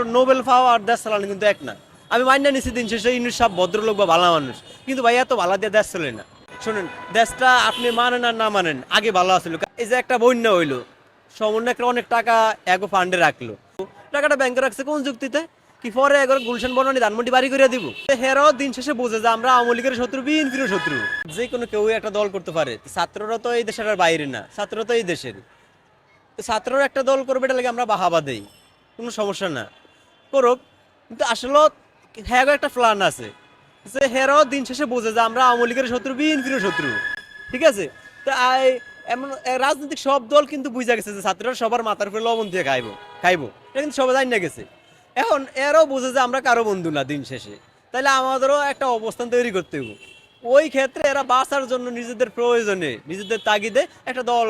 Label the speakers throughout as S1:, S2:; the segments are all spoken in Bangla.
S1: আপনার নোবেল পাওয়া আর দেশ চালানো কিন্তু এক না। আমি মান্য নিছি দিন শেষে ইউনিট সব ভদ্রলোক বা ভালো মানুষ। কিন্তু ভাই এত ভালো দিয়ে দেশ চলে না। শোনেন, দেশটা আপনি মানেন আর না মানেন, আগে ভালো আসলো এই যে একটা বন্যা হইল সমন্বয় একটা অনেক টাকা এগো ফান্ডে রাখল। টাকাটা ব্যাংকে রাখছে কোন যুক্তিতে? কি পরে এগো গুলশান বনানি ধানমন্ডি বাড়ি করে দিব? হেরাও দিন শেষে বোঝে যে আমরা আওয়ামী লীগের শত্রু বিএনপির শত্রু। যে কোনো কেউ একটা দল করতে পারে। ছাত্ররা তো এই দেশের বাইরে না, ছাত্ররা তো এই দেশের। ছাত্ররা একটা দল করবে এটা লাগে আমরা বাহাবা দেই। কোনো সমস্যা না। করুক, কিন্তু আসলে হ্যাঁ একটা প্ল্যান আছে। যে হেরাও দিন শেষে বোঝে যে আমরা আওয়ামী লীগের শত্রু বিএনপির শত্রু। ঠিক আছে? তো এমন রাজনৈতিক সব দল কিন্তু বুঝা গেছে যে ছাত্ররা সবার মাথার উপরে লবণ দিয়ে খাইবো খাইবো। এটা কিন্তু সবাই জানি না গেছে। এখন এরাও বোঝে যে আমরা কারও বন্ধু না দিন শেষে। তাহলে আমাদেরও একটা অবস্থান তৈরি করতে হবে ওই ক্ষেত্রে এরা বাঁচার জন্য নিজেদের প্রয়োজনে, নিজেদের তাগিদে একটা দল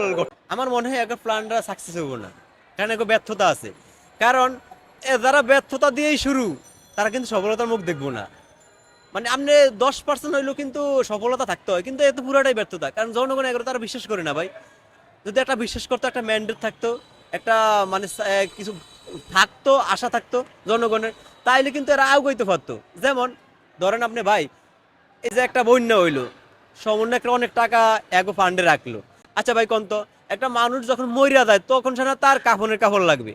S1: আমার মনে হয় একটা প্ল্যানটা সাকসেস হব না। কারণ একটা ব্যর্থতা আছে। কারণ যারা ব্যর্থতা দিয়েই শুরু, তারা কিন্তু সফলতার মুখ দেখব না। মানে আপনি দশ পার্সেন্ট হইলেও কিন্তু সফলতা থাকতে হয়, কিন্তু এত পুরোটাই ব্যর্থতা। কারণ জনগণ এগুলো তারা বিশ্বাস করে না ভাই। যদি একটা বিশ্বাস করতো একটা ম্যান্ডেট থাকতো, একটা মানে কিছু থাকতো, আশা থাকতো জনগণের, তাইলে কিন্তু এরা আগাইতে পারতো। যেমন, ধরেন আপনি ভাই, এই যে একটা বন্যা হইল সমন্বয় একটা অনেক টাকা এগো ফান্ডে রাখল। আচ্ছা ভাই কন্ত একটা মানুষ যখন মরিয়া যায়, তখন সেটা তার কাফনের কাপড় লাগবে।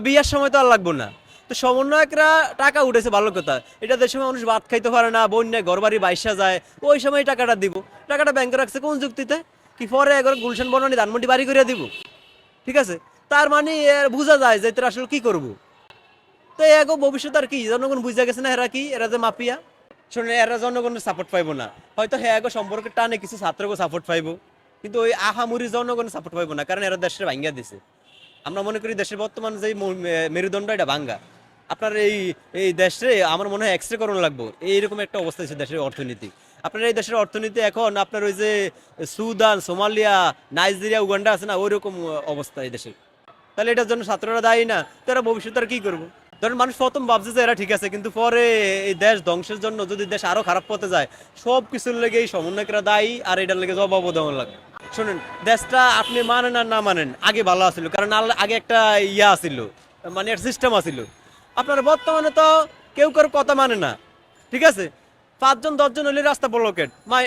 S1: বিয়ের সময় তো আর লাগবো না। তো সমন্বয়করা টাকা উঠেছে, ভালো কথা। এটা দেশের মানুষ ভাত খাইতে পারে না বন্যায় ঘর বাড়ি বাইসা যায়, ওই সময় টাকাটা দিব। টাকাটা ব্যাংকে রাখছে কোন যুক্তিতে? কি পরে একবার গুলশান, বনানি, ধানমন্ডি বাড়ি করে দিব? ঠিক আছে? তার মানে বোঝা যায় যে তোরা আসলে কি করব। তো এগো ভবিষ্যৎ আর কি, জনগণ বুঝা গেছে না এরা কি? এরা যে মাপিয়া শুনে এরা জনগণের সাপোর্ট পাইবো না। হয়তো হ্যাঁ এগো সম্পর্কে টানে কিছু ছাত্রকে সাপোর্ট পাইবো। কিন্তু ওই আহামুরি জনগণের সাপোর্ট পাইবো না, কারণ এরা দেশের ভাঙ্গা দিছে। আমরা মনে করি দেশের বর্তমান যে মেরুদণ্ড এটা ভাঙ্গা। আপনার এই এই দেশে আমার মনে হয় এক্সরে করণ লাগবো। এইরকম একটা অবস্থা হচ্ছে দেশের অর্থনীতি। আপনার এই দেশের অর্থনীতি এখন আপনার ওই যে সুদান, সোমালিয়া, নাইজেরিয়া, উগান্ডা আছে না ওই রকম অবস্থা এই দেশের। তাহলে এটার জন্য ছাত্ররা দায়ী না তারা ভবিষ্যতে আর কি করব? ধরেন মানুষ প্রথম ভাবছে যে এরা ঠিক আছে, কিন্তু পরে এই দেশ ধ্বংসের জন্য যদি দেশ আরও খারাপ পথে যায় সব কিছুর লেগে এই সমন্বয়করা দায়ী, আর এটার লেগে জবাবও দেওয়া লাগে শুনেন, দেশটা আপনি মানেন আর না মানেন, আগে ভালো আছিল, কারণ আগে একটা ইয়া আছিল মানে একটা সিস্টেম আছিল। আপনার বর্তমানে তো কেউ কারও কথা মানে না, ঠিক আছে? পাঁচজন, দশজন হলে রাস্তা ব্লকেট মাই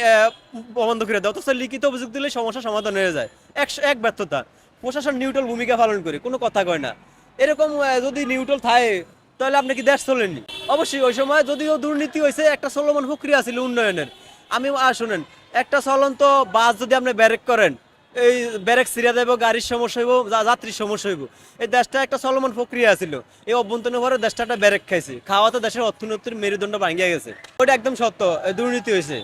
S1: বন্ধ করে দেয়, অথচ লিখিত অভিযোগ দিলে সমস্যা সমাধান হয়ে যায়। একশো এক ব্যর্থতা, প্রশাসন নিউট্রাল ভূমিকা পালন করে, কোনো কথা কয় না। এরকম যদি নিউট্রাল থাকে, তাহলে আপনি কি দেশ চলেননি? অবশ্যই, ওই সময় যদিও দুর্নীতি হয়েছে, একটা চলমান প্রক্রিয়া ছিল উন্নয়নের। আমি আর শুনেন একটা চলন্ত বাস যদি আপনি ব্যারেক করেন, এই ব্যারেক সিরিয়া দেব গাড়ির সমস্যা হইব যাত্রীর সমস্যা হইব। এই দেশটা একটা চলমান প্রক্রিয়া ছিল এই অভ্যন্তরীণ পরে দেশটা একটা ব্যারেক খাইছে। খাওয়াতে দেশের অর্থনীতির মেরুদণ্ড ভাঙ্গিয়া গেছে। ওটা একদম সত্য। দুর্নীতি হয়েছে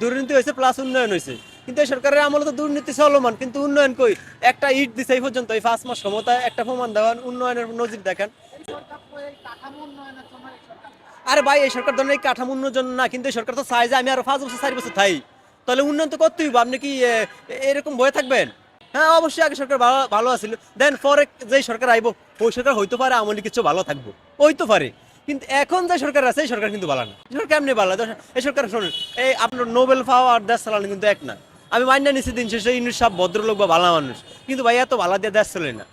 S1: দুর্নীতি হয়েছে প্লাস উন্নয়ন হয়েছে কিন্তু এই সরকারের আমলে তো দুর্নীতি চলমান, কিন্তু উন্নয়ন কই? একটা ইট দিছে এই পর্যন্ত, এই পাঁচ মাস ক্ষমতায় একটা প্রমাণ দেওয়ান, উন্নয়নের নজির দেখেন। আরে ভাই, এই সরকার ধরেন এই কাঠামো উন্নয়নের জন্য না, কিন্তু এই সরকার তো চাই যে আমি আরও পাঁচ বছর, চার বছর থাই। তাহলে উন্নয়ন তো করতেই হবে। আপনি কি এরকম বয়ে থাকবেন? হ্যাঁ অবশ্যই আগে সরকার ভালো ভালো আছিল। দেন পরে যেই সরকার আইবো, ওই সরকার হইতে পারে, আমলি কিছু ভালো থাকব। হইতে পারে। কিন্তু এখন যে সরকার আছে, এই সরকার কিন্তু ভালো না। সরকার কেমনি ভালো? এই সরকার শোনেন এই আপনার নোবেল পাওয়া আর দেশ চালানো কিন্তু এক না। আমি মান্য নিচ্ছি দিন শেষে ইউনিট সব ভদ্রলোক বা ভালো মানুষ। কিন্তু ভাই এত ভালো দিয়ে দেশ চলে না।